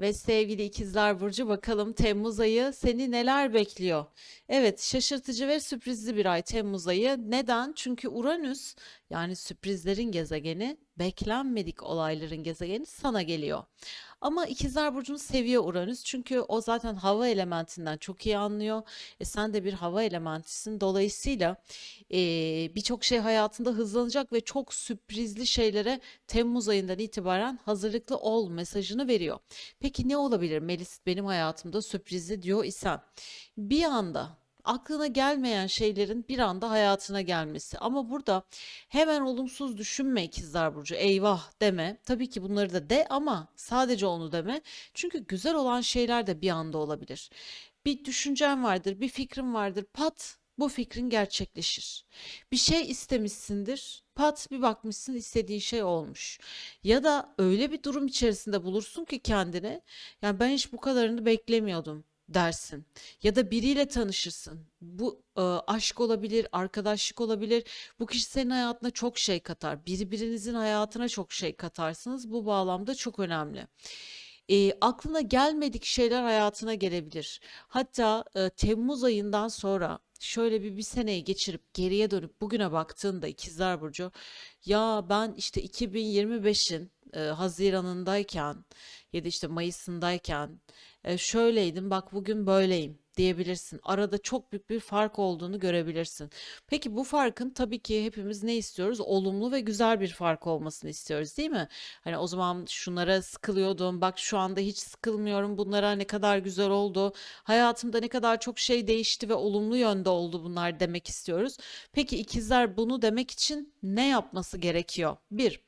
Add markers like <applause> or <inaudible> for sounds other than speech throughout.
Ve sevgili ikizler Burcu bakalım Temmuz ayı seni neler bekliyor? Evet, şaşırtıcı ve sürprizli bir ay Temmuz ayı. Neden? Çünkü Uranüs yani sürprizlerin gezegeni, beklenmedik olayların gezegeni sana geliyor. Ama ikizler Burcu'nu seviyor Uranüs çünkü o zaten hava elementinden çok iyi anlıyor. E sen de bir hava elementisin. Dolayısıyla e, birçok şey hayatında hızlanacak ve çok sürprizli şeylere Temmuz ayından itibaren hazırlıklı ol mesajını veriyor. Peki ne olabilir Melis benim hayatımda sürprizli diyor isen? Bir anda aklına gelmeyen şeylerin bir anda hayatına gelmesi. Ama burada hemen olumsuz düşünme ikizler burcu. Eyvah deme. Tabii ki bunları da de ama sadece onu deme. Çünkü güzel olan şeyler de bir anda olabilir. Bir düşüncen vardır, bir fikrin vardır. Pat bu fikrin gerçekleşir. Bir şey istemişsindir. Pat bir bakmışsın istediğin şey olmuş. Ya da öyle bir durum içerisinde bulursun ki kendini. Yani ben hiç bu kadarını beklemiyordum dersin. Ya da biriyle tanışırsın. Bu e, aşk olabilir, arkadaşlık olabilir. Bu kişi senin hayatına çok şey katar. Birbirinizin hayatına çok şey katarsınız. Bu bağlamda çok önemli. E, aklına gelmedik şeyler hayatına gelebilir. Hatta e, Temmuz ayından sonra şöyle bir bir seneyi geçirip geriye dönüp bugüne baktığında İkizler Burcu ya ben işte 2025'in e, Haziran'ındayken ya da işte Mayıs'ındayken e, şöyleydim bak bugün böyleyim diyebilirsin. Arada çok büyük bir fark olduğunu görebilirsin. Peki bu farkın tabii ki hepimiz ne istiyoruz? Olumlu ve güzel bir fark olmasını istiyoruz, değil mi? Hani o zaman şunlara sıkılıyordum, bak şu anda hiç sıkılmıyorum, bunlara ne kadar güzel oldu, hayatımda ne kadar çok şey değişti ve olumlu yönde oldu bunlar demek istiyoruz. Peki ikizler bunu demek için ne yapması gerekiyor? Bir,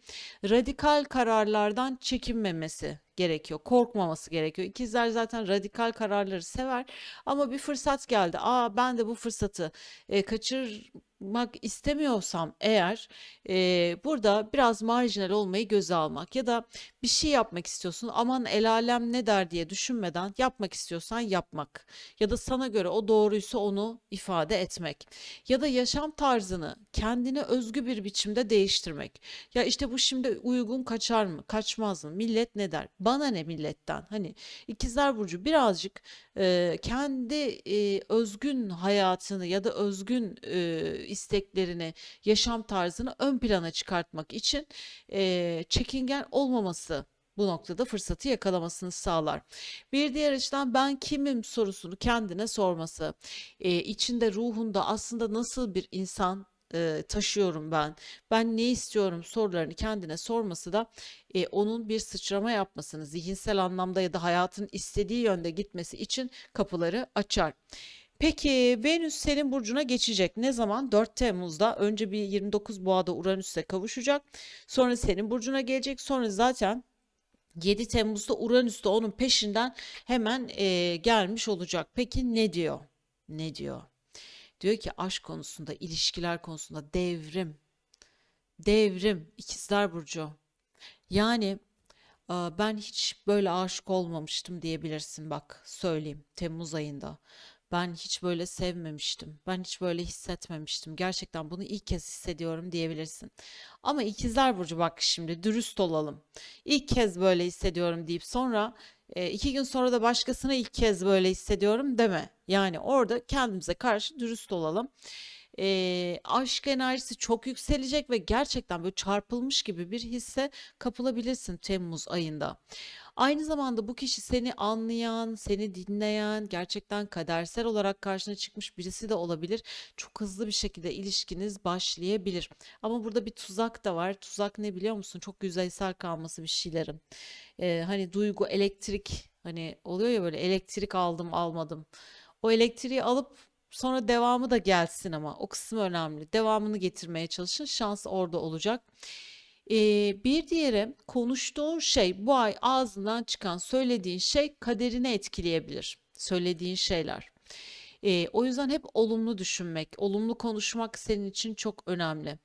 radikal kararlardan çekinmemesi gerekiyor. Korkmaması gerekiyor. İkizler zaten radikal kararları sever ama bir fırsat geldi. Aa ben de bu fırsatı e, kaçırmak istemiyorsam eğer e, burada biraz marjinal olmayı göze almak ya da bir şey yapmak istiyorsun aman el alem ne der diye düşünmeden yapmak istiyorsan yapmak ya da sana göre o doğruysa onu ifade etmek ya da yaşam tarzını kendine özgü bir biçimde değiştirmek. Ya işte bu şimdi uygun kaçar mı, kaçmaz mı? Millet ne der? Bana ne milletten? Hani İkizler Burcu birazcık e, kendi e, özgün hayatını ya da özgün e, isteklerini, yaşam tarzını ön plana çıkartmak için e, çekingen olmaması bu noktada fırsatı yakalamasını sağlar. Bir diğer açıdan ben kimim sorusunu kendine sorması, e, içinde ruhunda aslında nasıl bir insan e, taşıyorum ben, ben ne istiyorum sorularını kendine sorması da e, onun bir sıçrama yapmasını, zihinsel anlamda ya da hayatın istediği yönde gitmesi için kapıları açar. Peki Venüs senin burcuna geçecek. Ne zaman? 4 Temmuz'da. Önce bir 29 Boğa'da Uranüs'le kavuşacak. Sonra senin burcuna gelecek. Sonra zaten 7 Temmuz'da Uranüs de onun peşinden hemen e, gelmiş olacak. Peki ne diyor? Ne diyor? Diyor ki aşk konusunda, ilişkiler konusunda devrim. Devrim İkizler Burcu. Yani e, ben hiç böyle aşık olmamıştım diyebilirsin bak söyleyeyim Temmuz ayında. Ben hiç böyle sevmemiştim. Ben hiç böyle hissetmemiştim. Gerçekten bunu ilk kez hissediyorum diyebilirsin. Ama İkizler Burcu bak şimdi dürüst olalım. İlk kez böyle hissediyorum deyip sonra e, iki gün sonra da başkasına ilk kez böyle hissediyorum deme. Yani orada kendimize karşı dürüst olalım. E, aşk enerjisi çok yükselecek ve gerçekten böyle çarpılmış gibi bir hisse kapılabilirsin Temmuz ayında. Aynı zamanda bu kişi seni anlayan, seni dinleyen, gerçekten kadersel olarak karşına çıkmış birisi de olabilir. Çok hızlı bir şekilde ilişkiniz başlayabilir. Ama burada bir tuzak da var. Tuzak ne biliyor musun? Çok yüzeysel kalması bir şeylerin. Ee, hani duygu, elektrik hani oluyor ya böyle elektrik aldım almadım. O elektriği alıp sonra devamı da gelsin ama o kısım önemli. Devamını getirmeye çalışın. Şans orada olacak. Ee, bir diğeri konuştuğun şey bu ay ağzından çıkan söylediğin şey kaderini etkileyebilir. Söylediğin şeyler. Ee, o yüzden hep olumlu düşünmek, olumlu konuşmak senin için çok önemli.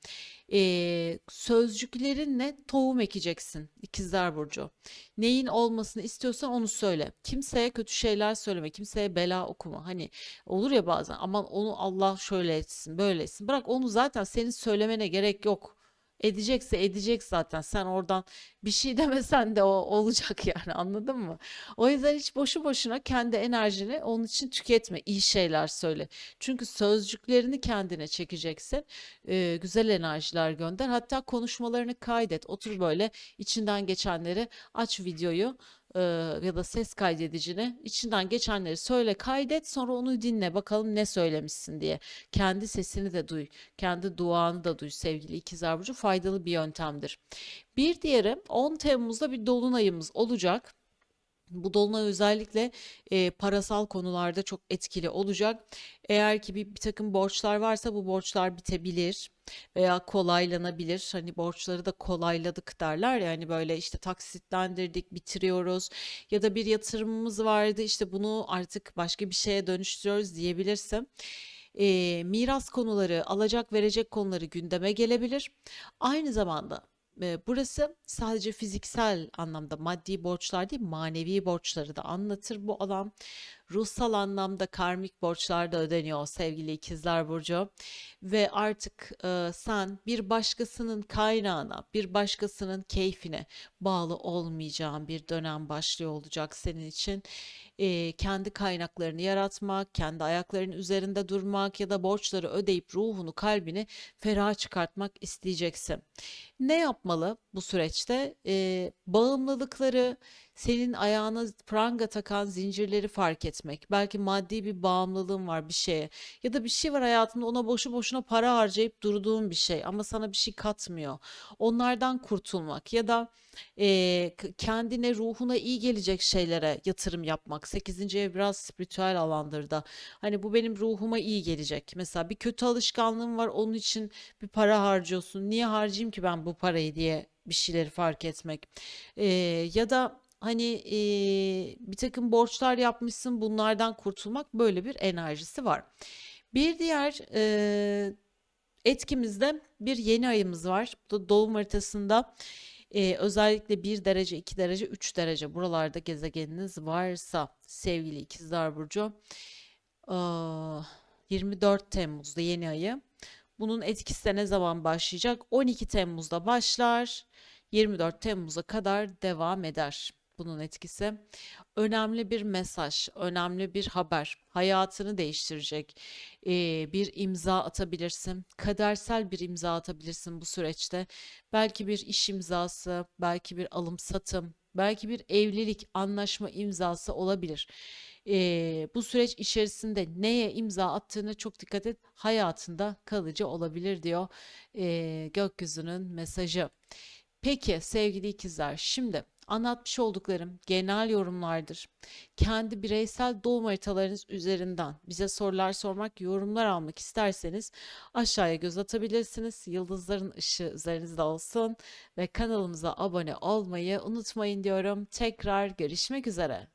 Ee, sözcüklerinle tohum ekeceksin İkizler Burcu. Neyin olmasını istiyorsan onu söyle. Kimseye kötü şeyler söyleme, kimseye bela okuma. Hani olur ya bazen aman onu Allah şöyle etsin, böyle etsin. Bırak onu zaten senin söylemene gerek yok edecekse edecek zaten. Sen oradan bir şey <laughs> demesen de o olacak yani anladın mı? O yüzden hiç boşu boşuna kendi enerjini onun için tüketme. İyi şeyler söyle. Çünkü sözcüklerini kendine çekeceksin. Ee, güzel enerjiler gönder. Hatta konuşmalarını kaydet. Otur böyle içinden geçenleri aç videoyu e, ya da ses kaydedicini içinden geçenleri söyle kaydet sonra onu dinle bakalım ne söylemişsin diye. Kendi sesini de duy, kendi duanı da duy sevgili ikizler burcu faydalı bir yöntemdir. Bir diğeri 10 Temmuz'da bir dolunayımız olacak. Bu dolunay özellikle e, parasal konularda çok etkili olacak. Eğer ki bir, bir takım borçlar varsa bu borçlar bitebilir veya kolaylanabilir. Hani borçları da kolayladık derler ya hani böyle işte taksitlendirdik, bitiriyoruz ya da bir yatırımımız vardı işte bunu artık başka bir şeye dönüştürüyoruz diyebilirsin. E, miras konuları, alacak verecek konuları gündeme gelebilir. Aynı zamanda burası sadece fiziksel anlamda maddi borçlar değil manevi borçları da anlatır bu alan. Ruhsal anlamda karmik borçlar da ödeniyor sevgili ikizler burcu ve artık e, sen bir başkasının kaynağına bir başkasının keyfine bağlı olmayacağın bir dönem başlıyor olacak senin için. E, kendi kaynaklarını yaratmak, kendi ayaklarının üzerinde durmak ya da borçları ödeyip ruhunu kalbini ferah çıkartmak isteyeceksin. Ne yapmalı bu süreçte? Eee, bağımlılıkları, senin ayağına pranga takan zincirleri fark etmek. Belki maddi bir bağımlılığın var bir şeye ya da bir şey var hayatında ona boşu boşuna para harcayıp durduğun bir şey ama sana bir şey katmıyor. Onlardan kurtulmak ya da k- kendine, ruhuna iyi gelecek şeylere yatırım yapmak. Sekizinci ev biraz spiritüel alandır da. Hani bu benim ruhuma iyi gelecek. Mesela bir kötü alışkanlığım var onun için bir para harcıyorsun. Niye harcayayım ki ben bu parayı diye bir şeyleri fark etmek. Ee, ya da hani ee, bir takım borçlar yapmışsın bunlardan kurtulmak böyle bir enerjisi var. Bir diğer ee, etkimizde bir yeni ayımız var. Bu da doğum haritasında ee, özellikle 1 derece, 2 derece, 3 derece buralarda gezegeniniz varsa sevgili İkizler Burcu aa, 24 Temmuz'da yeni ayı. Bunun etkisi de ne zaman başlayacak? 12 Temmuz'da başlar, 24 Temmuz'a kadar devam eder. Bunun etkisi önemli bir mesaj, önemli bir haber, hayatını değiştirecek ee, bir imza atabilirsin. Kadersel bir imza atabilirsin bu süreçte. Belki bir iş imzası, belki bir alım satım, belki bir evlilik anlaşma imzası olabilir. Ee, bu süreç içerisinde neye imza attığını çok dikkat et. Hayatında kalıcı olabilir diyor ee, gökyüzünün mesajı. Peki sevgili ikizler, şimdi anlatmış olduklarım genel yorumlardır. Kendi bireysel doğum haritalarınız üzerinden bize sorular sormak, yorumlar almak isterseniz aşağıya göz atabilirsiniz. Yıldızların ışığı üzerinizde olsun ve kanalımıza abone olmayı unutmayın diyorum. Tekrar görüşmek üzere.